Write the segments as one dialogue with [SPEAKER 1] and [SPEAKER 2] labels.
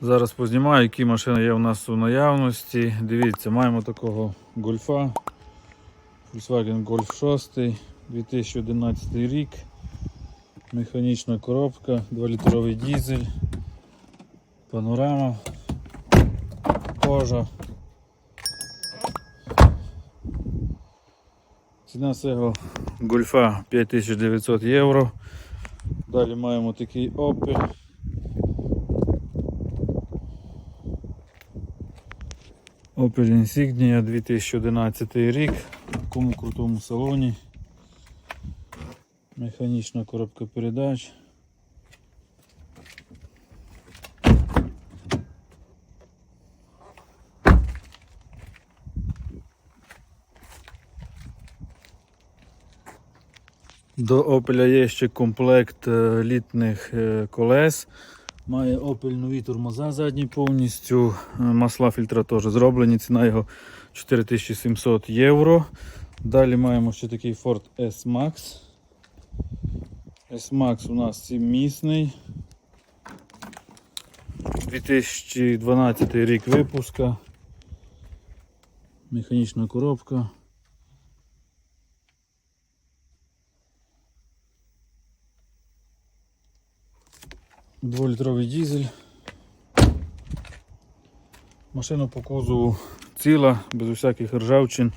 [SPEAKER 1] Зараз познімаю, які машини є у нас у наявності. Дивіться, маємо такого гольфа. Volkswagen Golf 6, 2011 рік. Механічна коробка, 2-літровий дізель, панорама, кожа. Ціна цього гольфа 5900 євро. Далі маємо такий Opel. Opel Insignia 2011 рік. В такому крутому салоні. Механічна коробка передач. До Opel є ще комплект е, літних е, колес. Має Opel нові тормоза задні повністю. Е, Масла фільтра теж зроблені. Ціна його 4700 євро. Далі маємо ще такий Ford S-Max. S-Max у нас 7-місний. 2012 рік випуска. Механічна коробка. Дволітровий дізель. Машина по кузову ціла, без усяких ржавчин.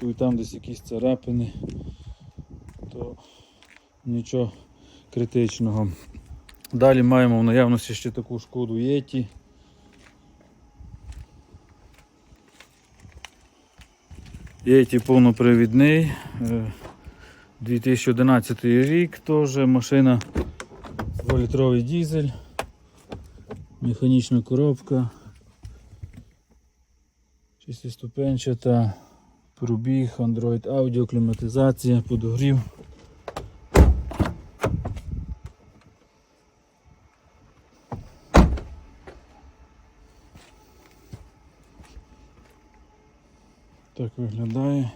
[SPEAKER 1] Тут і там десь якісь царапини, то нічого критичного. Далі маємо в наявності ще таку шкоду Єті. Єті повнопривідний. е, 2011 рік теж машина 2-літровий дізель, механічна коробка, шестиступенчата, пробіг, Android Audio, кліматизація, подогрів. Так виглядає.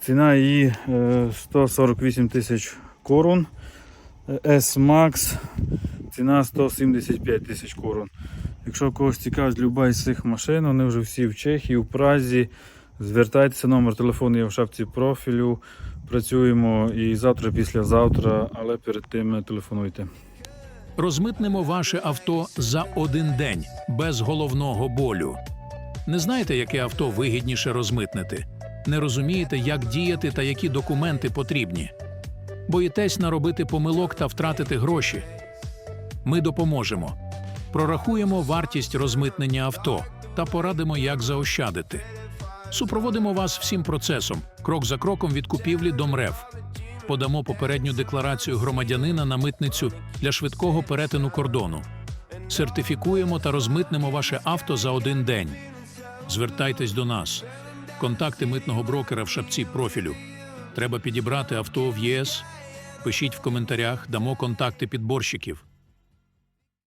[SPEAKER 1] Ціна її е, 148 тисяч корун. S-Max ціна 175 тисяч корон. Якщо когось цікавить люба із цих машин, вони вже всі в Чехії, у Празі. Звертайтеся, номер телефону є в шапці профілю. Працюємо і завтра, післязавтра, але перед тим телефонуйте.
[SPEAKER 2] Розмитнемо ваше авто за один день без головного болю. Не знаєте, яке авто вигідніше розмитнити? Не розумієте, як діяти та які документи потрібні? Боїтесь наробити помилок та втратити гроші? Ми допоможемо. Прорахуємо вартість розмитнення авто та порадимо, як заощадити. Супроводимо вас всім процесом, крок за кроком від купівлі до МРЕВ. Подамо попередню декларацію громадянина на митницю для швидкого перетину кордону. Сертифікуємо та розмитнемо ваше авто за один день. Звертайтесь до нас. Контакти митного брокера в шапці профілю. Треба підібрати авто в ЄС. Пишіть в коментарях, дамо контакти підборщиків.